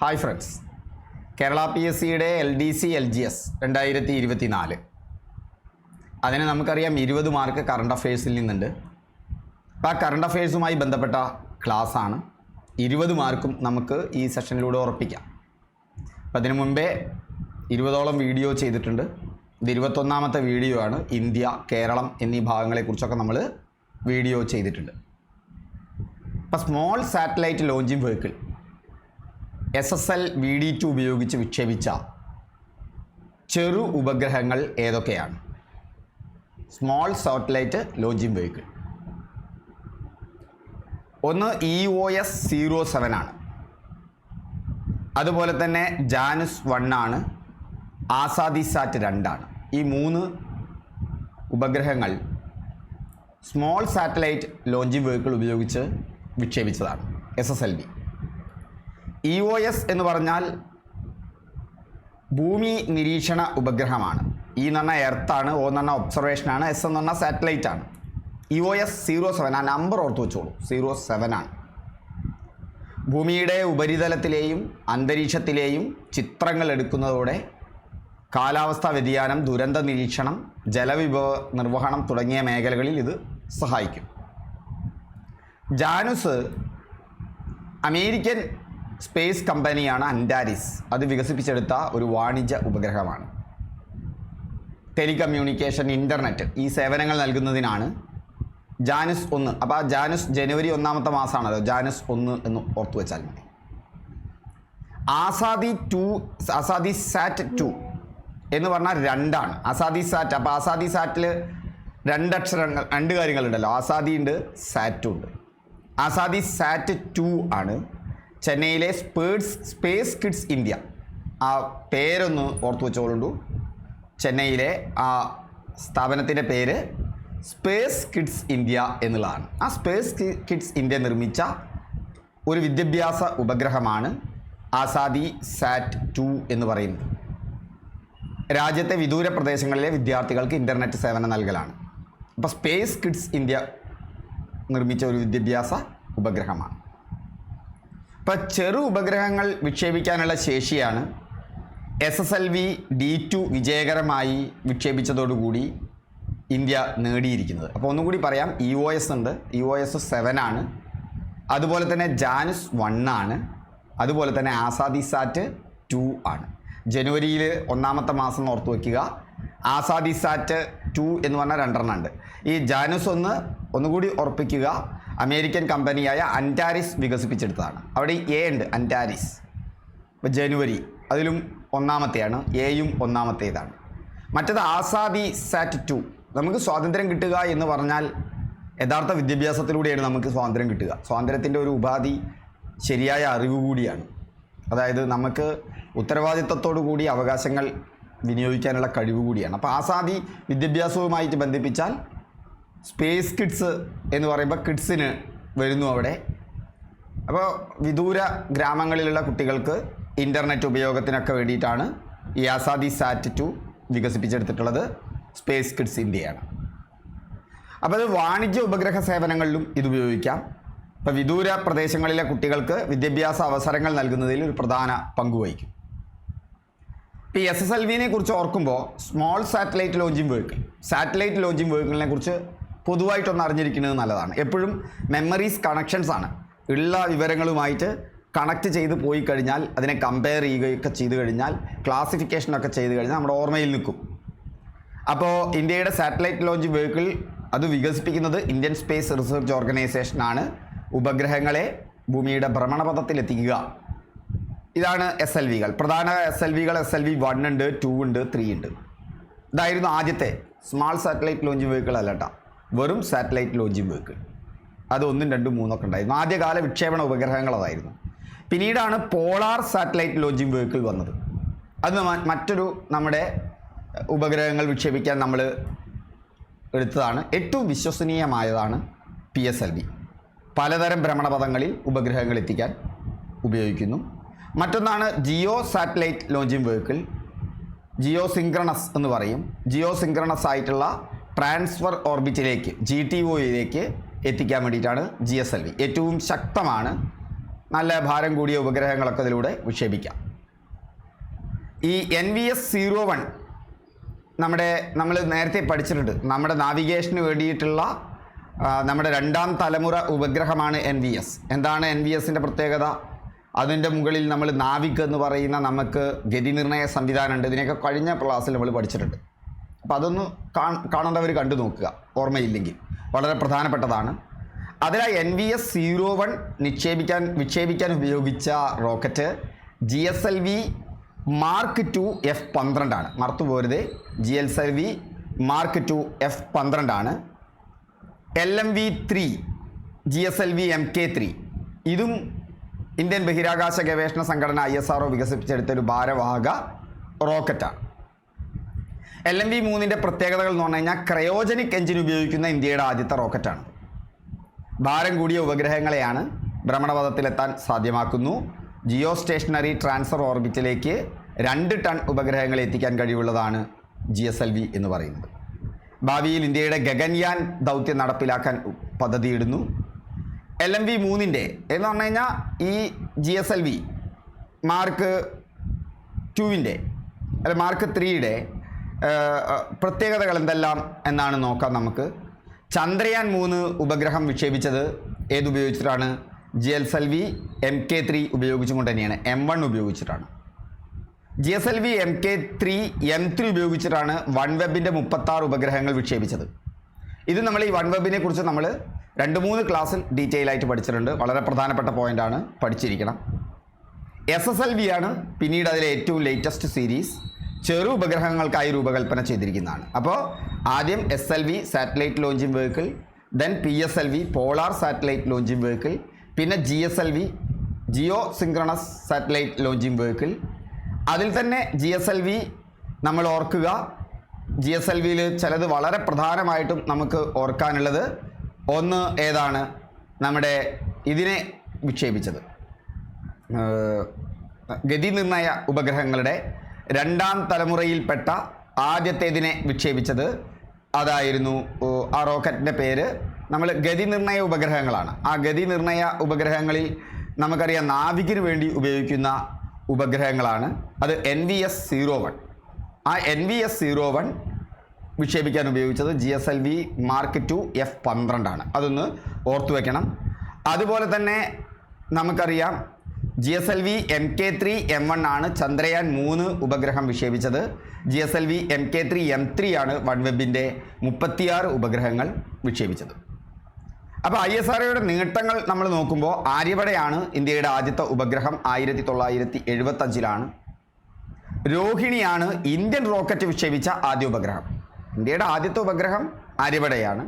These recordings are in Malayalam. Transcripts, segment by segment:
Hi friends Kerala P S സിയുടെ L D C L G S രണ്ടായിരത്തി ഇരുപത്തി നാല് അതിന് നമുക്കറിയാം ഇരുപത് മാർക്ക് കറണ്ട് അഫയേഴ്സിൽ നിന്നുണ്ട്. അപ്പോൾ ആ കറണ്ട് അഫയേഴ്സുമായി ബന്ധപ്പെട്ട ക്ലാസ്സാണ് ഇരുപത് മാർക്കും നമുക്ക് ഈ സെഷനിലൂടെ ഉറപ്പിക്കാം. അപ്പം അതിനു മുമ്പേ ഇരുപതോളം വീഡിയോ ചെയ്തിട്ടുണ്ട്. ഇത് ഇരുപത്തൊന്നാമത്തെ വീഡിയോ ആണ്. ഇന്ത്യ കേരളം എന്നീ ഭാഗങ്ങളെക്കുറിച്ചൊക്കെ നമ്മൾ വീഡിയോ ചെയ്തിട്ടുണ്ട്. അപ്പോൾ small satellite launching vehicle S S L V D two ഉപയോഗിച്ച് വിക്ഷേപിച്ച ചെറു ഉപഗ്രഹങ്ങൾ ഏതൊക്കെയാണ്? സ്മോൾ സാറ്റലൈറ്റ് ലോഞ്ചിങ് വെഹിക്കിൾ ഒന്ന് E O S zero seven ആണ്. അതുപോലെ തന്നെ ജാനുസ് വൺ ആണ്. ആസാദി സാറ്റ് രണ്ടാണ് ഈ മൂന്ന് ഉപഗ്രഹങ്ങൾ സ്മോൾ സാറ്റലൈറ്റ് ലോഞ്ചിങ് വെഹിക്കിൾ ഉപയോഗിച്ച് വിക്ഷേപിച്ചതാണ്. S S L V E O S എന്ന് പറഞ്ഞാൽ ഭൂമി നിരീക്ഷണ ഉപഗ്രഹമാണ്. ഇ എന്ന് പറഞ്ഞാൽ എർത്താണ് ഒ എന്ന് പറഞ്ഞാൽ ഒബ്സർവേഷനാണ് എസ് എന്ന് പറഞ്ഞാൽ സാറ്റലൈറ്റ് ആണ്. E O S zero seven ആ നമ്പർ ഓർത്ത് വെച്ചോളൂ. സീറോ സെവൻ ആണ്. ഭൂമിയുടെ ഉപരിതലത്തിലെയും അന്തരീക്ഷത്തിലെയും ചിത്രങ്ങൾ എടുക്കുന്നതോടെ കാലാവസ്ഥാ വ്യതിയാനം ദുരന്ത നിരീക്ഷണം ജലവിഭവ നിർവഹണം തുടങ്ങിയ മേഖലകളിൽ ഇത് സഹായിക്കും. ജാനുസ് അമേരിക്കൻ സ്പേസ് കമ്പനിയാണ് അൻഡാരിസ് അത് വികസിപ്പിച്ചെടുത്ത ഒരു വാണിജ്യ ഉപഗ്രഹമാണ്. ടെലികമ്മ്യൂണിക്കേഷൻ ഇന്റർനെറ്റ് ഈ സേവനങ്ങൾ നൽകുന്നതിനാണ് ജാനുസ് ഒന്ന്. അപ്പോൾ ആ ജാനുസ് ജനുവരി ഒന്നാമത്തെ മാസമാണല്ലോ ജാനുസ് ഒന്ന് എന്ന് ഓർത്തു വെച്ചാൽ മതി. Azadi two Azadi sat two എന്ന് പറഞ്ഞാൽ രണ്ടാണ്. ആസാദി സാറ്റ് അപ്പോൾ ആസാദി സാറ്റിൽ രണ്ട് അക്ഷരങ്ങൾ രണ്ട് കാര്യങ്ങളുണ്ടല്ലോ. ആസാദി ഉണ്ട് സാറ്റും ഉണ്ട്. ആസാദി സാറ്റ് ടു ആണ് ചെന്നൈയിലെ സ്പേഴ്സ് സ്പേസ് കിഡ്സ് ഇന്ത്യ. ആ പേരൊന്ന് ഓർത്തു വെച്ചോളുണ്ടു. ചെന്നൈയിലെ ആ സ്ഥാപനത്തിന്റെ പേര് സ്പേസ് കിഡ്സ് ഇന്ത്യ എന്നുള്ളതാണ്. ആ സ്പേസ് കിഡ്സ് ഇന്ത്യ നിർമ്മിച്ച ഒരു വിദ്യാഭ്യാസ ഉപഗ്രഹമാണ് ആസാദി സാറ്റ് ടു എന്ന് പറയുന്നത്. രാജ്യത്തെ വിദൂര പ്രദേശങ്ങളിലെ വിദ്യാർത്ഥികൾക്ക് ഇന്റർനെറ്റ് സേവനം നൽകലാണ്. അപ്പോൾ സ്പേസ് കിഡ്സ് ഇന്ത്യ നിർമ്മിച്ച ഒരു വിദ്യാഭ്യാസ ഉപഗ്രഹമാണ്. ഇപ്പോൾ ചെറു ഉപഗ്രഹങ്ങൾ വിക്ഷേപിക്കാനുള്ള ശേഷിയാണ് S S L V D two വിജയകരമായി വിക്ഷേപിച്ചതോടുകൂടി ഇന്ത്യ നേടിയിരിക്കുന്നത്. അപ്പോൾ ഒന്നും കൂടി പറയാം ഇ ഒ എസ് ഉണ്ട്. ഇ ഒ എസ് സെവൻ ആണ്. അതുപോലെ തന്നെ ജാനുസ് വൺ ആണ്. അതുപോലെ തന്നെ ആസാദി സാറ്റ് ടു ആണ്. ജനുവരിയിൽ ഒന്നാമത്തെ മാസം ഓർത്ത് വയ്ക്കുക ആസാദി സാറ്റ് ടു എന്ന് പറഞ്ഞാൽ രണ്ടെണ്ണം ഉണ്ട്. ഈ ജാനുസ് ഒന്ന് ഒന്നുകൂടി ഉറപ്പിക്കുക. അമേരിക്കൻ കമ്പനിയായ അന്റാരിസ് വികസിപ്പിച്ചെടുത്തതാണ്. അവിടെ എ ഉണ്ട് അന്റാരിസ് ഇപ്പോൾ ജനുവരി അതിലും ഒന്നാമത്തെയാണ് എയും ഒന്നാമത്തേതാണ്. മറ്റത് ആസാദി സാറ്റ് ടു. നമുക്ക് സ്വാതന്ത്ര്യം കിട്ടുക എന്ന് പറഞ്ഞാൽ യഥാർത്ഥ വിദ്യാഭ്യാസത്തിലൂടെയാണ് നമുക്ക് സ്വാതന്ത്ര്യം കിട്ടുക. സ്വാതന്ത്ര്യത്തിന്റെ ഒരു ഉപാധി ശരിയായ അറിവ് കൂടിയാണ്. അതായത് നമുക്ക് ഉത്തരവാദിത്തത്തോടു കൂടി അവകാശങ്ങൾ വിനിയോഗിക്കാനുള്ള കഴിവ് കൂടിയാണ്. അപ്പോൾ ആസാദി വിദ്യാഭ്യാസവുമായിട്ട് ബന്ധിപ്പിച്ചാൽ സ്പേസ് കിഡ്സ് എന്ന് പറയുമ്പോൾ കിഡ്സിന് വരുന്നു അവിടെ. അപ്പോൾ വിദൂര ഗ്രാമങ്ങളിലുള്ള കുട്ടികൾക്ക് ഇന്റർനെറ്റ് ഉപയോഗത്തിനൊക്കെ വേണ്ടിയിട്ടാണ് ഈ ആസാദി സാറ്റ് ടു വികസിപ്പിച്ചെടുത്തിട്ടുള്ളത് സ്പേസ് കിഡ്സ് ഇന്ത്യയാണ്. അപ്പോൾ അത് വാണിജ്യ ഉപഗ്രഹ സേവനങ്ങളിലും ഇത് ഉപയോഗിക്കാം. ഇപ്പോൾ വിദൂര പ്രദേശങ്ങളിലെ കുട്ടികൾക്ക് വിദ്യാഭ്യാസ അവസരങ്ങൾ നൽകുന്നതിൽ ഒരു പ്രധാന പങ്ക് വഹിക്കും. ഇപ്പോൾ എസ് എസ് എൽ വിനെ കുറിച്ച് ഓർക്കുമ്പോൾ small satellite launching vehicle satellite launching വെഹിക്കിളിനെ കുറിച്ച് പൊതുവായിട്ടൊന്ന് അറിഞ്ഞിരിക്കുന്നത് നല്ലതാണ്. എപ്പോഴും മെമ്മറീസ് കണക്ഷൻസ് ആണ്. ഉള്ള വിവരങ്ങളുമായിട്ട് കണക്ട് ചെയ്ത് പോയി കഴിഞ്ഞാൽ അതിനെ കമ്പയർ ചെയ്യുകയൊക്കെ ചെയ്ത് കഴിഞ്ഞാൽ ക്ലാസിഫിക്കേഷനൊക്കെ ചെയ്ത് കഴിഞ്ഞാൽ നമ്മുടെ ഓർമ്മയിൽ നിൽക്കും. അപ്പോൾ ഇന്ത്യയുടെ സാറ്റലൈറ്റ് ലോഞ്ച് വെഹിക്കിൾ അത് വികസിപ്പിക്കുന്നത് ഇന്ത്യൻ സ്പേസ് റിസർച്ച് ഓർഗനൈസേഷനാണ് ഉപഗ്രഹങ്ങളെ ഭൂമിയുടെ ഭ്രമണപഥത്തിലെത്തിക്കുക ഇതാണ് എസ് എൽ വികൾ പ്രധാന എസ് എൽ വികൾ എസ് എൽ വി വൺ ഉണ്ട് ടു ഉണ്ട് ത്രീ ഉണ്ട്. ഇതായിരുന്നു ആദ്യത്തെ സ്മാൾ സാറ്റലൈറ്റ് ലോഞ്ച് വെഹിക്കിൾ അല്ല കേട്ടോ വെറും സാറ്റലൈറ്റ് ലോഞ്ചിങ് വെഹിക്കിൾ അത് ഒന്നും രണ്ടും മൂന്നൊക്കെ ഉണ്ടായിരുന്നു. ആദ്യകാല വിക്ഷേപണ ഉപഗ്രഹങ്ങൾ അതായിരുന്നു പിന്നീടാണ് പോളാർ സാറ്റലൈറ്റ് ലോഞ്ചിങ് വെഹിക്കിൾ വന്നത്. അത് മറ്റൊരു നമ്മുടെ ഉപഗ്രഹങ്ങൾ വിക്ഷേപിക്കാൻ നമ്മൾ എടുത്തതാണ്. ഏറ്റവും വിശ്വസനീയമായതാണ് പി എസ് എൽ വി. പലതരം ഭ്രമണപഥങ്ങളിൽ ഉപഗ്രഹങ്ങൾ എത്തിക്കാൻ ഉപയോഗിക്കുന്നു. മറ്റൊന്നാണ് geo satellite launching vehicle geosynchronous എന്ന് പറയും. ജിയോ സിങ്ക്രണസ് ആയിട്ടുള്ള ട്രാൻസ്ഫർ ഓർബിറ്റിലേക്ക് ജി ടി ഒയിലേക്ക് എത്തിക്കാൻ വേണ്ടിയിട്ടാണ് ജി എസ് എൽ വി ഏറ്റവും ശക്തമാണ്. നല്ല ഭാരം കൂടിയ ഉപഗ്രഹങ്ങളൊക്കെ ഇതിലൂടെ വിക്ഷേപിക്കാം. ഈ N V S zero one നമ്മുടെ നമ്മൾ നേരത്തെ പഠിച്ചിട്ടുണ്ട്. നമ്മുടെ നാവിഗേഷന് വേണ്ടിയിട്ടുള്ള നമ്മുടെ രണ്ടാം തലമുറ ഉപഗ്രഹമാണ് എൻ വി എസ് എന്താണ് എൻ വി എസിന്റെ പ്രത്യേകത? അതിന്റെ മുകളിൽ നമ്മൾ നാവിക് എന്ന് പറയുന്ന നമുക്ക് ഗതിനിർണയ സംവിധാനമുണ്ട്. ഇതിനെയൊക്കെ കഴിഞ്ഞ ക്ലാസ്സിൽ നമ്മൾ പഠിച്ചിട്ടുണ്ട്. അപ്പോൾ അതൊന്ന് കാണേണ്ടവർ കണ്ടു നോക്കുക. ഓർമ്മയില്ലെങ്കിൽ. വളരെ പ്രധാനപ്പെട്ടതാണ്. അതിൽ N V S zero one നിക്ഷേപിക്കാൻ വിക്ഷേപിക്കാൻ ഉപയോഗിച്ച rocket G S L V mark two F പന്ത്രണ്ടാണ് മറത്തു പോരുത്. G S L V mark two F പന്ത്രണ്ടാണ് L M V three G S L V M K three ഇതും ഇന്ത്യൻ ബഹിരാകാശ ഗവേഷണ സംഘടന ഐ എസ് ആർ വികസിപ്പിച്ചെടുത്ത ഒരു ഭാരവാഹക റോക്കറ്റാണ് എൽ എം വി മൂന്നിന്റെ പ്രത്യേകതകൾ എന്ന് പറഞ്ഞു കഴിഞ്ഞാൽ ക്രയോജനിക് എഞ്ചിൻ ഉപയോഗിക്കുന്ന ഇന്ത്യയുടെ ആദ്യത്തെ റോക്കറ്റാണ്. ഭാരം കൂടിയ ഉപഗ്രഹങ്ങളെയാണ് ഭ്രമണപഥത്തിലെത്താൻ സാധ്യമാക്കുന്നു. ജിയോ സ്റ്റേഷനറി ട്രാൻസ്ഫർ ഓർബിറ്റിലേക്ക് രണ്ട് ടൺ ഉപഗ്രഹങ്ങളെ എത്തിക്കാൻ കഴിവുള്ളതാണ് ജി എസ് എൽ വി എന്ന് പറയുന്നത്. ഭാവിയിൽ ഇന്ത്യയുടെ ഗഗൻയാൻ ദൗത്യം നടപ്പിലാക്കാൻ പദ്ധതിയിടുന്നു. എൽ എം വി മൂന്നിന്റെ എന്ന് പറഞ്ഞു കഴിഞ്ഞാൽ ഈ G S L V mark ടുവിന്റെ അല്ല മാർക്ക് ത്രീയുടെ പ്രത്യേകതകൾ എന്തെല്ലാം എന്നാണ് നോക്കാം നമുക്ക്. ചന്ദ്രയാൻ മൂന്ന് ഉപഗ്രഹം വിക്ഷേപിച്ചത് ഏതുപയോഗിച്ചിട്ടാണ് G L L V M K three ഉപയോഗിച്ചുകൊണ്ട് തന്നെയാണ്. എം വൺ ഉപയോഗിച്ചിട്ടാണ്. G S L V M K three M three ഉപയോഗിച്ചിട്ടാണ് വൺ വെബിന്റെ മുപ്പത്താറ് ഉപഗ്രഹങ്ങൾ വിക്ഷേപിച്ചത്. ഇത് നമ്മൾ ഈ വൺ വെബിനെ കുറിച്ച് നമ്മൾ രണ്ട് മൂന്ന് ക്ലാസ്സിൽ ഡീറ്റെയിൽ ആയിട്ട് പഠിച്ചിട്ടുണ്ട്. വളരെ പ്രധാനപ്പെട്ട പോയിന്റാണ് പഠിച്ചിരിക്കണം. എസ് എസ് എൽ വി ആണ് പിന്നീട് അതിലെ ഏറ്റവും ലേറ്റസ്റ്റ് സീരീസ് ചെറു ഉപഗ്രഹങ്ങൾക്കായി രൂപകൽപ്പന ചെയ്തിരിക്കുന്നതാണ്. അപ്പോൾ ആദ്യം S L V satellite launching vehicle then P S L V polar satellite launching vehicle പിന്നെ G S L V geosynchronous satellite launching vehicle അതിൽ തന്നെ ജി എസ് എൽ വി നമ്മൾ ഓർക്കുക. ജി എസ് എൽ വിയിൽ ചിലത് വളരെ പ്രധാനമായിട്ടും നമുക്ക് ഓർക്കാനുള്ളത് ഒന്ന് ഏതാണ്? നമ്മുടെ ഇതിനെ വിക്ഷേപിച്ചത്. ഗതി നിർണയ ഉപഗ്രഹങ്ങളുടെ രണ്ടാം തലമുറയിൽപ്പെട്ട ആദ്യത്തേതിനെ വിക്ഷേപിച്ചത് അതായിരുന്നു ആ റോക്കറ്റിന്റെ പേര്. നമ്മൾ ഗതി നിർണയ ഉപഗ്രഹങ്ങളാണ്. ആ ഗതി നിർണയ ഉപഗ്രഹങ്ങളിൽ നമുക്കറിയാം നാവികിന് വേണ്ടി ഉപയോഗിക്കുന്ന ഉപഗ്രഹങ്ങളാണ്. അത് N V S zero one ആ N V S zero one വിക്ഷേപിക്കാൻ ഉപയോഗിച്ചത് G S L V mark two F പന്ത്രണ്ടാണ്. അതൊന്ന് ഓർത്തു വെക്കണം അതുപോലെ തന്നെ നമുക്കറിയാം G S L V M K three M one ആണ് ചന്ദ്രയാൻ മൂന്ന് ഉപഗ്രഹം വിക്ഷേപിച്ചത്. G S L V M K three M three ആണ് വൺ വെബിന്റെ മുപ്പത്തിയാറ് ഉപഗ്രഹങ്ങൾ വിക്ഷേപിച്ചത്. അപ്പോൾ ഐ എസ് ആർഒയുടെ നീട്ടങ്ങൾ നമ്മൾ നോക്കുമ്പോൾ ആര്യഭടയാണ് ഇന്ത്യയുടെ ആദ്യത്തെ ഉപഗ്രഹം ആയിരത്തി തൊള്ളായിരത്തി എഴുപത്തഞ്ചിലാണ് രോഹിണിയാണ് ഇന്ത്യൻ റോക്കറ്റ് വിക്ഷേപിച്ച ആദ്യ ഉപഗ്രഹം. ഇന്ത്യയുടെ ആദ്യത്തെ ഉപഗ്രഹം ആര്യഭടയാണ്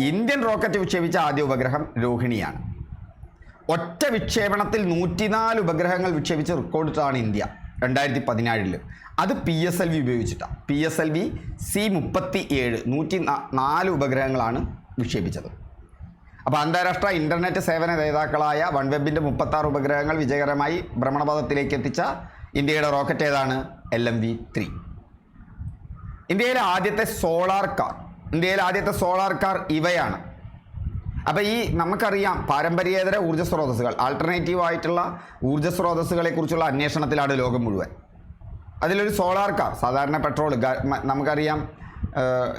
ഇന്ത്യൻ റോക്കറ്റ് വിക്ഷേപിച്ച ആദ്യ ഉപഗ്രഹം രോഹിണിയാണ്. ഒറ്റ വിക്ഷേപണത്തിൽ നൂറ്റിനാല് ഉപഗ്രഹങ്ങൾ വിക്ഷേപിച്ച് റെക്കോർഡിട്ടാണ് ഇന്ത്യ രണ്ടായിരത്തി പതിനാഴിൽ അത് പി എസ് എൽ വി ഉപയോഗിച്ചിട്ടാണ് P S L V C മുപ്പത്തി ഏഴ് നൂറ്റി നാല് ഉപഗ്രഹങ്ങളാണ് വിക്ഷേപിച്ചത്. അപ്പോൾ അന്താരാഷ്ട്ര ഇന്റർനെറ്റ് സേവന നേതാക്കളായ വൺ വെബിന്റെ മുപ്പത്താറ് ഉപഗ്രഹങ്ങൾ വിജയകരമായി ഭ്രമണപഥത്തിലേക്ക് എത്തിച്ച ഇന്ത്യയുടെ റോക്കറ്റ് ഏതാണ്? എൽ എം വി ത്രീ ഇന്ത്യയിലെ ആദ്യത്തെ സോളാർ കാർ ഇന്ത്യയിലെ ആദ്യത്തെ സോളാർ കാർ ഇവയാണ്. അപ്പോൾ ഈ നമുക്കറിയാം പാരമ്പര്യേതര ഊർജ സ്രോതസ്സുകൾ ആൾട്ടർനേറ്റീവ് ആയിട്ടുള്ള ഊർജ സ്രോതസ്സുകളെ കുറിച്ചുള്ള അന്വേഷണത്തിലാണ് ലോകം മുഴുവൻ. അതിലൊരു സോളാർ കാർ സാധാരണ പെട്രോൾ നമുക്കറിയാം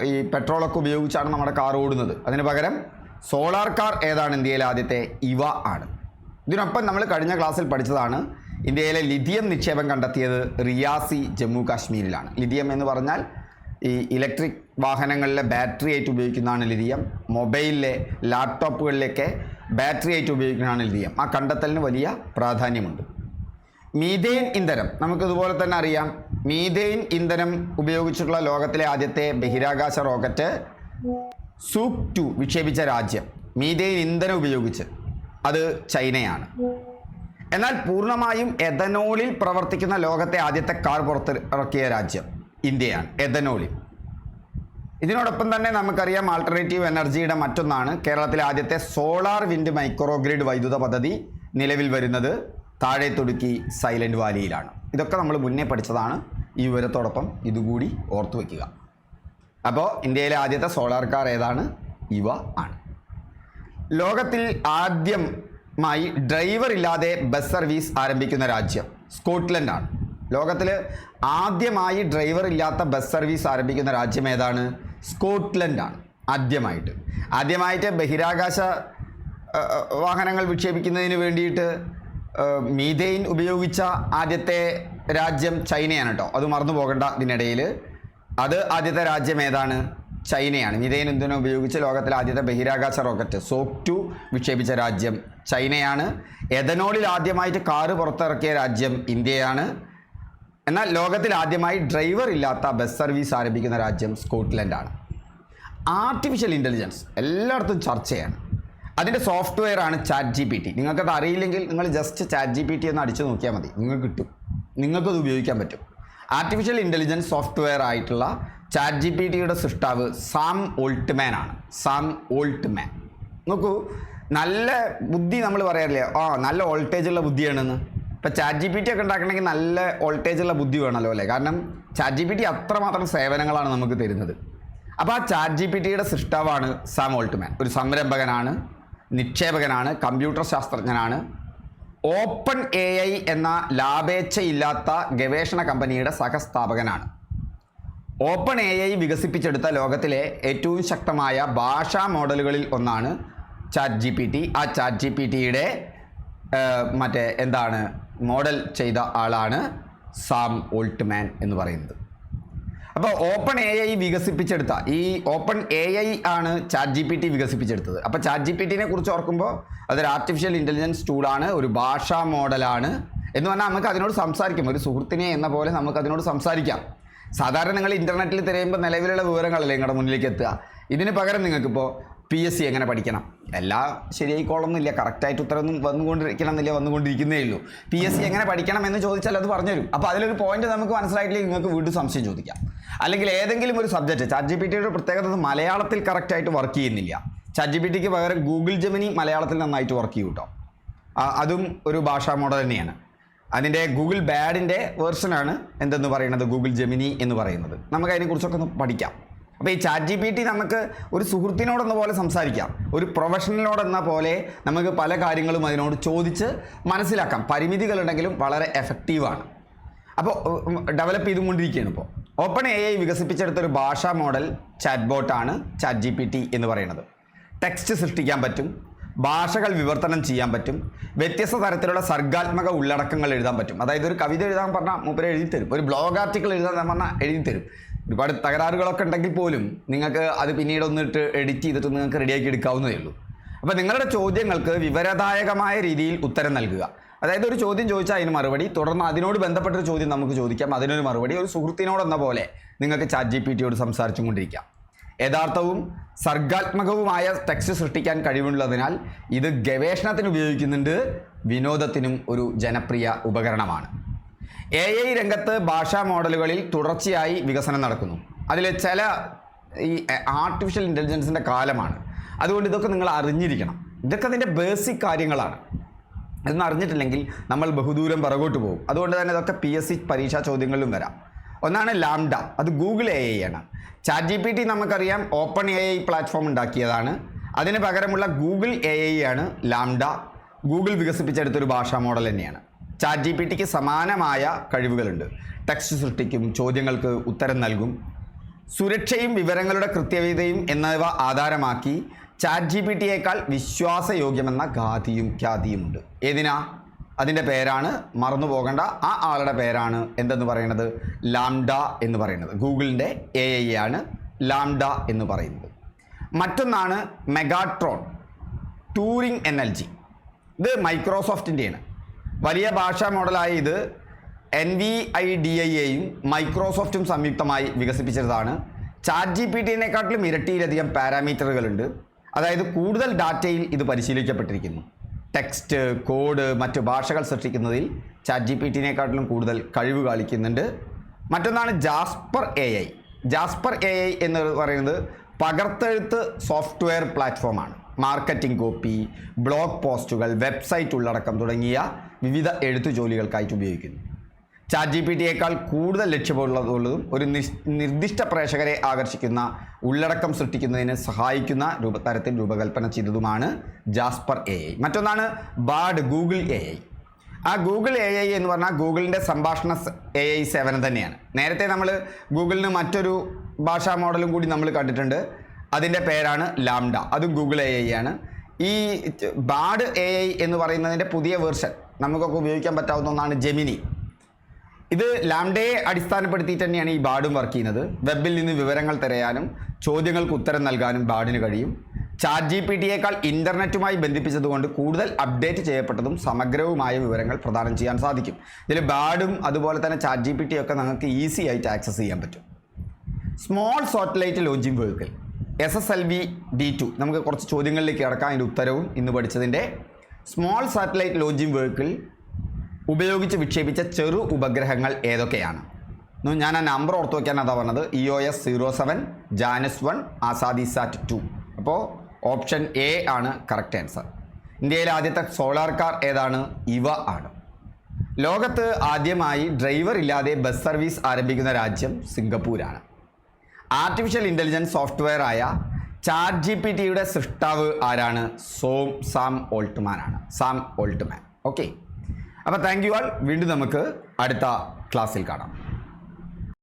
ഈ പെട്രോളൊക്കെ ഉപയോഗിച്ചാണ് നമ്മുടെ കാർ ഓടുന്നത്. അതിന് പകരം സോളാർ കാർ ഏതാണ് ഇന്ത്യയിലെ ആദ്യത്തെ? ഇവ ആണ്. ഇതിനൊപ്പം നമ്മൾ കഴിഞ്ഞ ക്ലാസ്സിൽ പഠിച്ചതാണ് ഇന്ത്യയിലെ ലിഥിയം നിക്ഷേപം കണ്ടെത്തിയത് റിയാസി ജമ്മു കാശ്മീരിലാണ്. ലിഥിയം എന്ന് പറഞ്ഞാൽ ഈ ഇലക്ട്രിക് വാഹനങ്ങളിലെ ബാറ്ററി ആയിട്ട് ഉപയോഗിക്കുന്നതാണ് ലിഥിയം മൊബൈലിലെ ലാപ്ടോപ്പുകളിലൊക്കെ ബാറ്ററി ആയിട്ട് ഉപയോഗിക്കുന്നതാണ് ലിഥിയം ആ കണ്ടെത്തലിന് വലിയ പ്രാധാന്യമുണ്ട്. മീഥെയിൻ ഇന്ധനം നമുക്കിതുപോലെ തന്നെ അറിയാം. മീഥെയിൻ ഇന്ധനം ഉപയോഗിച്ചിട്ടുള്ള ലോകത്തിലെ ആദ്യത്തെ ബഹിരാകാശ റോക്കറ്റ് സൂക്ക് ടു വിക്ഷേപിച്ച രാജ്യം. മീഥെയിൻ ഇന്ധനം ഉപയോഗിച്ച്. അത് ചൈനയാണ്. എന്നാൽ പൂർണമായും എഥനോളിൽ പ്രവർത്തിക്കുന്ന ലോകത്തെ ആദ്യത്തെ കാർ പുറത്തിറക്കിയ രാജ്യം ഇന്ത്യയാണ്. എഥനോളിൽ. ഇതിനോടൊപ്പം തന്നെ നമുക്കറിയാം ആൾട്ടർനേറ്റീവ് എനർജിയുടെ മറ്റൊന്നാണ് കേരളത്തിലെ ആദ്യത്തെ സോളാർ വിൻഡ് മൈക്രോഗ്രിഡ് വൈദ്യുത പദ്ധതി നിലവിൽ വരുന്നത് താഴെ തുടുക്കി സൈലന്റ് വാലിയിലാണ് ഇതൊക്കെ നമ്മൾ മുന്നേ പഠിച്ചതാണ്. ഈ വിവരത്തോടൊപ്പം ഇതുകൂടി ഓർത്തു വയ്ക്കുക അപ്പോൾ ഇന്ത്യയിലെ ആദ്യത്തെ സോളാർ കാർ ഏതാണ്? ഇവ ആണ്. ലോകത്തിൽ ആദ്യമായി ഡ്രൈവർ ഇല്ലാതെ ബസ് സർവീസ് ആരംഭിക്കുന്ന രാജ്യം സ്കോട്ട്ലൻഡാണ് ലോകത്തിൽ ആദ്യമായി ഡ്രൈവർ ഇല്ലാത്ത ബസ് സർവീസ് ആരംഭിക്കുന്ന രാജ്യം ഏതാണ്? സ്കോട്ട്ലൻഡാണ് ആദ്യമായിട്ട്. ആദ്യമായിട്ട് ബഹിരാകാശ വാഹനങ്ങൾ വിക്ഷേപിക്കുന്നതിന് വേണ്ടിയിട്ട് മീതെയിൻ ഉപയോഗിച്ച ആദ്യത്തെ രാജ്യം ചൈനയാണ് കേട്ടോ അത് മറന്നു പോകേണ്ട ഇതിനിടയിൽ അത് ആദ്യത്തെ രാജ്യം ഏതാണ്? ചൈനയാണ്. മീഥെയിൻ ഇന്ധനം ഉപയോഗിച്ച് ലോകത്തിലെ ആദ്യത്തെ ബഹിരാകാശ റോക്കറ്റ് സോക് ടു വിക്ഷേപിച്ച രാജ്യം ചൈനയാണ്. എഥനോളിൽ ആദ്യമായിട്ട് കാറ് പുറത്തിറക്കിയ രാജ്യം ഇന്ത്യയാണ്. എന്നാൽ ലോകത്തിൽ ആദ്യമായി ഡ്രൈവർ ഇല്ലാത്ത ബസ് സർവീസ് ആരംഭിക്കുന്ന രാജ്യം സ്കോട്ട്ലൻഡാണ് ആർട്ടിഫിഷ്യൽ ഇന്റലിജൻസ് എല്ലായിടത്തും ചർച്ചയാണ് അതിന്റെ സോഫ്റ്റ്വെയർ ആണ് ചാറ്റ് ജി പി ടി നിങ്ങൾക്കത് അറിയില്ലെങ്കിൽ നിങ്ങൾ just chat G P T എന്ന് അടിച്ചു നോക്കിയാൽ മതി. നിങ്ങൾക്ക് കിട്ടും. നിങ്ങൾക്കത് ഉപയോഗിക്കാൻ പറ്റും. ആർട്ടിഫിഷ്യൽ ഇന്റലിജൻസ് സോഫ്റ്റ്വെയർ ആയിട്ടുള്ള ചാറ്റ് ജി പി ടിയുടെ സൃഷ്ടാവ് സാം ഓൾട്ട്മാൻ ആണ്. സാം ഓൾട്ട്മാൻ നോക്കൂ നല്ല ബുദ്ധി നമ്മൾ പറയാറില്ലേ? ആ നല്ല വോൾട്ടേജ് ഉള്ള ബുദ്ധിയാണെന്ന്. ഇപ്പം ചാറ്റ് ജി പി ടി ഒക്കെ ഉണ്ടാക്കണമെങ്കിൽ നല്ല വോൾട്ടേജ് ഉള്ള ബുദ്ധി വേണമല്ലോ അല്ലേ? കാരണം ചാറ്റ് ജി പി ടി അത്രമാത്രം സേവനങ്ങളാണ് നമുക്ക് തരുന്നത്. അപ്പോൾ ആ ചാറ്റ് ജി പി ടിയുടെ സൃഷ്ടാവാണ് സാം ഓൾട്ട്മാൻ ഒരു സംരംഭകനാണ് നിക്ഷേപകനാണ് കമ്പ്യൂട്ടർ ശാസ്ത്രജ്ഞനാണ്. ഓപ്പൺ എ ഐ എന്ന ലാഭേച്ഛയില്ലാത്ത ഗവേഷണ കമ്പനിയുടെ സഹസ്ഥാപകനാണ്. ഓപ്പൺ എ ഐ വികസിപ്പിച്ചെടുത്ത ലോകത്തിലെ ഏറ്റവും ശക്തമായ ഭാഷാ മോഡലുകളിൽ ഒന്നാണ് ചാറ്റ് ജി പി ടി ആ ചാറ്റ് ജി പി ടിയുടെ മറ്റേ എന്താണ് മോഡൽ ചെയ്ത ആളാണ് സാം ഓൾട്ട്മാൻ എന്ന് പറയുന്നത്. അപ്പോൾ ഓപ്പൺ എ ഐ വികസിപ്പിച്ചെടുത്ത ഈ ഓപ്പൺ എ ഐ ആണ് ചാറ്റ് ജി പി ടി വികസിപ്പിച്ചെടുത്തത്. അപ്പോൾ ചാറ്റ് ജി പി ടിനെ കുറിച്ച് ഓർക്കുമ്പോൾ അതൊരു ആർട്ടിഫിഷ്യൽ ഇന്റലിജൻസ് ടൂളാണ് ഒരു ഭാഷാ മോഡലാണ് എന്ന് പറഞ്ഞാൽ നമുക്ക് അതിനോട് സംസാരിക്കാം. ഒരു സുഹൃത്തിനെ എന്ന പോലെ നമുക്ക് അതിനോട് സംസാരിക്കാം. സാധാരണ നിങ്ങൾ ഇന്റർനെറ്റിൽ തിരയുമ്പോൾ നിലവിലുള്ള വിവരങ്ങളല്ലേ നിങ്ങളുടെ മുന്നിലേക്ക് എത്തുക. ഇതിന് പകരം നിങ്ങൾക്കിപ്പോൾ പി എസ് സി എങ്ങനെ പഠിക്കണം? എല്ലാം ശരിയായിക്കോളൊന്നുമില്ല കറക്റ്റായിട്ട് ഉത്തരമൊന്നും വന്നുകൊണ്ടിരിക്കണം എന്നില്ല വന്നുകൊണ്ടിരിക്കുന്നേ ഉള്ളൂ പി എസ് സി എങ്ങനെ പഠിക്കണം എന്ന് ചോദിച്ചാൽ അത് പറഞ്ഞുതരും. അപ്പോൾ അതിലൊരു പോയിന്റ് നമുക്ക് മനസ്സിലായിട്ടില്ലെങ്കിൽ നിങ്ങൾക്ക് വീണ്ടും സംശയം ചോദിക്കാം. അല്ലെങ്കിൽ ഏതെങ്കിലും ഒരു സബ്ജക്റ്റ് ചാറ്റ് ജി പി ടിയുടെ പ്രത്യേകത മലയാളത്തിൽ കറക്റ്റായിട്ട് വർക്ക് ചെയ്യുന്നില്ല. ചാറ്റ് ജി പി ടിക്ക് പകരം ഗൂഗിൾ ജെമിനി മലയാളത്തിൽ നന്നായിട്ട് വർക്ക് ചെയ്യും കേട്ടോ അതും ഒരു ഭാഷാ മോഡൽ തന്നെയാണ്. അതിന്റെ ഗൂഗിൾ ബാഡിന്റെ വേർഷനാണ് എന്തെന്ന് പറയുന്നത്? ഗൂഗിൾ ജെമിനി എന്ന് പറയുന്നത്. നമുക്ക് അതിനെക്കുറിച്ചൊക്കെ ഒന്ന് പഠിക്കാം. അപ്പോൾ ഈ ചാറ്റ് ജി പി ടി നമുക്ക് ഒരു സുഹൃത്തിനോടെന്ന പോലെ സംസാരിക്കാം. ഒരു പ്രൊഫഷണലിനോടെന്ന പോലെ നമുക്ക് പല കാര്യങ്ങളും അതിനോട് ചോദിച്ച് മനസ്സിലാക്കാം. പരിമിതികളുണ്ടെങ്കിലും വളരെ എഫക്റ്റീവാണ് അപ്പോൾ ഡെവലപ്പ് ചെയ്തുകൊണ്ടിരിക്കുകയാണ് ഇപ്പോൾ ഓപ്പൺ എ ഐ വികസിപ്പിച്ചെടുത്ത ഒരു ഭാഷാ മോഡൽ ചാറ്റ് ബോട്ടാണ് ചാറ്റ് ജി പി ടി എന്ന് പറയുന്നത്. ടെക്സ്റ്റ് സൃഷ്ടിക്കാൻ പറ്റും ഭാഷകൾ വിവർത്തനം ചെയ്യാൻ പറ്റും വ്യത്യസ്ത തരത്തിലുള്ള സർഗാത്മക ഉള്ളടക്കങ്ങൾ എഴുതാൻ പറ്റും. അതായത് ഒരു കവിത എഴുതാൻ പറഞ്ഞാൽ മൂപ്പരെ എഴുതി തരും ഒരു ബ്ലോഗ് ആർട്ടിക്കിൾ എഴുതാൻ പറഞ്ഞാൽ എഴുതി തരും ഒരുപാട് തകരാറുകളൊക്കെ ഉണ്ടെങ്കിൽ പോലും നിങ്ങൾക്ക് അത് പിന്നീട് ഒന്നിട്ട് എഡിറ്റ് ചെയ്തിട്ട് നിങ്ങൾക്ക് റെഡിയാക്കി എടുക്കാവുന്നതേ ഉള്ളൂ. അപ്പോൾ നിങ്ങളുടെ ചോദ്യങ്ങൾക്ക് വിവരദായകമായ രീതിയിൽ ഉത്തരം നൽകുക. അതായത് ഒരു ചോദ്യം ചോദിച്ചാൽ അതിന് മറുപടി തുടർന്ന് അതിനോട് ബന്ധപ്പെട്ടൊരു ചോദ്യം നമുക്ക് ചോദിക്കാം അതിനൊരു മറുപടി. ഒരു സുഹൃത്തിനോടെന്ന പോലെ നിങ്ങൾക്ക് ചാറ്റ് ജി പി ടിയോട് സംസാരിച്ചും കൊണ്ടിരിക്കാം. യഥാർത്ഥവും സർഗാത്മകവുമായ ടെക്സ്റ്റ് സൃഷ്ടിക്കാൻ കഴിവുള്ളതിനാൽ ഇത് ഗവേഷണത്തിന് ഉപയോഗിക്കുന്നുണ്ട് വിനോദത്തിനും ഒരു ജനപ്രിയ ഉപകരണമാണ്. എ ഐ രംഗത്ത് ഭാഷാ മോഡലുകളിൽ തുടർച്ചയായി വികസനം നടക്കുന്നു. അതിൽ ചില ഈ ആർട്ടിഫിഷ്യൽ ഇന്റലിജൻസിന്റെ കാലമാണ്. അതുകൊണ്ട് ഇതൊക്കെ നിങ്ങൾ അറിഞ്ഞിരിക്കണം. ഇതൊക്കെ അതിന്റെ ബേസിക് കാര്യങ്ങളാണ്. ഇതൊന്നും അറിഞ്ഞിട്ടില്ലെങ്കിൽ നമ്മൾ ബഹുദൂരം പിറകോട്ട് പോകും. അതുകൊണ്ട് തന്നെ ഇതൊക്കെ പി എസ് സി പരീക്ഷാ ചോദ്യങ്ങളിലും വരാം. ഒന്നാണ് ലാംഡ. അത് ഗൂഗിൾ എ ഐ ആണ്. ചാറ്റ് ജി പി ടി നമുക്കറിയാം ഓപ്പൺ എ ഐ പ്ലാറ്റ്ഫോം ഉണ്ടാക്കിയതാണ്. അതിന് പകരമുള്ള ഗൂഗിൾ എ ഐ ആണ് ലാംഡ. ഗൂഗിൾ വികസിപ്പിച്ചെടുത്തൊരു ഭാഷാ മോഡൽ തന്നെയാണ്. ചാറ്റ് ജി പി ടിക്ക് സമാനമായ കഴിവുകളുണ്ട്. ടെക്സ്റ്റ് സൃഷ്ടിക്കും ചോദ്യങ്ങൾക്ക് ഉത്തരം നൽകും. സുരക്ഷയും വിവരങ്ങളുടെ കൃത്യതയും എന്നിവ ആധാരമാക്കി ചാറ്റ് ജി പി ടിയേക്കാൾ വിശ്വാസയോഗ്യമെന്ന ഖാതിയും ഖ്യാതിയുമുണ്ട്. ഏതിനാ? അതിന്റെ പേരാണ് മറന്നു പോകേണ്ട ആ ആളുടെ പേരാണ് എന്തെന്ന് പറയുന്നത്? ലാംഡ എന്ന് പറയുന്നത്. ഗൂഗിളിന്റെ എ ഐ ആണ് ലാംഡ എന്ന് പറയുന്നത്. മറ്റൊന്നാണ് മെഗാട്രോൺ. Touring G. ഇത് മൈക്രോസോഫ്റ്റിന്റെയാണ്. വലിയ ഭാഷാ മോഡലായ ഇത് N V I D I എയും മൈക്രോസോഫ്റ്റും സംയുക്തമായി വികസിപ്പിച്ചതാണ്. ചാറ്റ് ജി പി ടിനെക്കാട്ടിലും ഇരട്ടിയിലധികം പാരാമീറ്ററുകളുണ്ട്. അതായത് കൂടുതൽ ഡാറ്റയിൽ ഇത് പരിശീലിക്കപ്പെട്ടിരിക്കുന്നു. ടെക്സ്റ്റ് കോഡ് മറ്റ് ഭാഷകൾ സൃഷ്ടിക്കുന്നതിൽ ചാറ്റ് ജി പി ടിനെക്കാട്ടിലും കൂടുതൽ കഴിവ് കാണിക്കുന്നുണ്ട്. മറ്റൊന്നാണ് Jasper A I Jasper A I എന്ന് പറയുന്നത് പകർത്തെഴുത്ത് സോഫ്റ്റ്വെയർ പ്ലാറ്റ്ഫോമാണ്. മാർക്കറ്റിംഗ് കോപ്പി ബ്ലോഗ് പോസ്റ്റുകൾ വെബ്സൈറ്റ് ഉള്ളടക്കം തുടങ്ങിയ വിവിധ എഴുത്തു ജോലികൾക്കായിട്ട് ഉപയോഗിക്കുന്നു. ചാറ്റ് ജി പി ടിയേക്കാൾ കൂടുതൽ ലക്ഷ്യമുള്ളതുള്ളതും ഒരു നിർദ്ദിഷ്ട പ്രേക്ഷകരെ ആകർഷിക്കുന്ന ഉള്ളടക്കം സൃഷ്ടിക്കുന്നതിന് സഹായിക്കുന്ന രൂപ തരത്തിൽ രൂപകൽപ്പന ചെയ്തതുമാണ് ജാസ്പർ എ ഐ. മറ്റൊന്നാണ് ബാഡ് ഗൂഗിൾ എ ഐ. ആ ഗൂഗിൾ എ ഐ എന്ന് പറഞ്ഞാൽ ഗൂഗിളിന്റെ സംഭാഷണ എ ഐ സേവനം തന്നെയാണ്. നേരത്തെ നമ്മൾ ഗൂഗിളിന് മറ്റൊരു ഭാഷാ മോഡലും കൂടി നമ്മൾ കണ്ടിട്ടുണ്ട്. അതിന്റെ പേരാണ് ലാംഡ. അതും ഗൂഗിൾ എ ഐ ആണ്. ഈ ബാഡ് എ ഐ എന്ന് പറയുന്നതിന്റെ പുതിയ വേർഷൻ നമുക്കൊക്കെ ഉപയോഗിക്കാൻ പറ്റാവുന്ന ഒന്നാണ് ജെമിനി. ഇത് ലാംഡയെ അടിസ്ഥാനപ്പെടുത്തിയിട്ട് തന്നെയാണ് ഈ ബാഡും വർക്ക് ചെയ്യുന്നത്. വെബിൽ നിന്ന് വിവരങ്ങൾ തിരയാനും ചോദ്യങ്ങൾക്ക് ഉത്തരം നൽകാനും ബാഡിന് കഴിയും. ചാറ്റ് ജി പി ടിയേക്കാൾ ഇന്റർനെറ്റുമായി ബന്ധിപ്പിച്ചതുകൊണ്ട് കൂടുതൽ അപ്ഡേറ്റ് ചെയ്യപ്പെട്ടതും സമഗ്രവുമായ വിവരങ്ങൾ പ്രദാനം ചെയ്യാൻ സാധിക്കും. ഇതിൽ ബാഡും അതുപോലെ തന്നെ ചാറ്റ് ജി പി ടി ഒക്കെ നിങ്ങൾക്ക് ഈസി ആയിട്ട് ആക്സസ് ചെയ്യാൻ പറ്റും. Small satellite launching vehicle S S L V D two നമുക്ക് കുറച്ച് ചോദ്യങ്ങളിലേക്ക് കിടക്കാം. അതിന്റെ ഉത്തരവും ഇന്ന് പഠിച്ചതിന്റെ സ്മോൾ സാറ്റലൈറ്റ് ലോഞ്ചിങ് വെഹിക്കിൾ ഉപയോഗിച്ച് വിക്ഷേപിച്ച ചെറു ഉപഗ്രഹങ്ങൾ ഏതൊക്കെയാണ്? ഞാൻ ആ നമ്പർ ഓർത്ത് വയ്ക്കാൻ അതാ പറഞ്ഞത്. E O S zero seven Janus one Azadi sat two അപ്പോൾ ഓപ്ഷൻ എ ആണ് കറക്റ്റ് ആൻസർ ഇന്ത്യയിലെ ആദ്യത്തെ സോളാർ കാർ ഏതാണ്? ഇവ ആണ്. ലോകത്ത് ആദ്യമായി ഡ്രൈവർ ഇല്ലാതെ ബസ് സർവീസ് ആരംഭിക്കുന്ന രാജ്യം സിംഗപ്പൂരാണ്. ആർട്ടിഫിഷ്യൽ ഇന്റലിജൻസ് സോഫ്റ്റ്വെയർ ആയ ചാറ്റ് ജി പി ടിയുടെ സൃഷ്ടാവ് ആരാണ്? സോം സാം ഓൾട്ട്മാൻ ആണ് സാം ഓൾട്ട്മാൻ. ഓക്കെ അപ്പോൾ താങ്ക് യു ആൾ വീണ്ടും നമുക്ക് അടുത്ത ക്ലാസ്സിൽ കാണാം.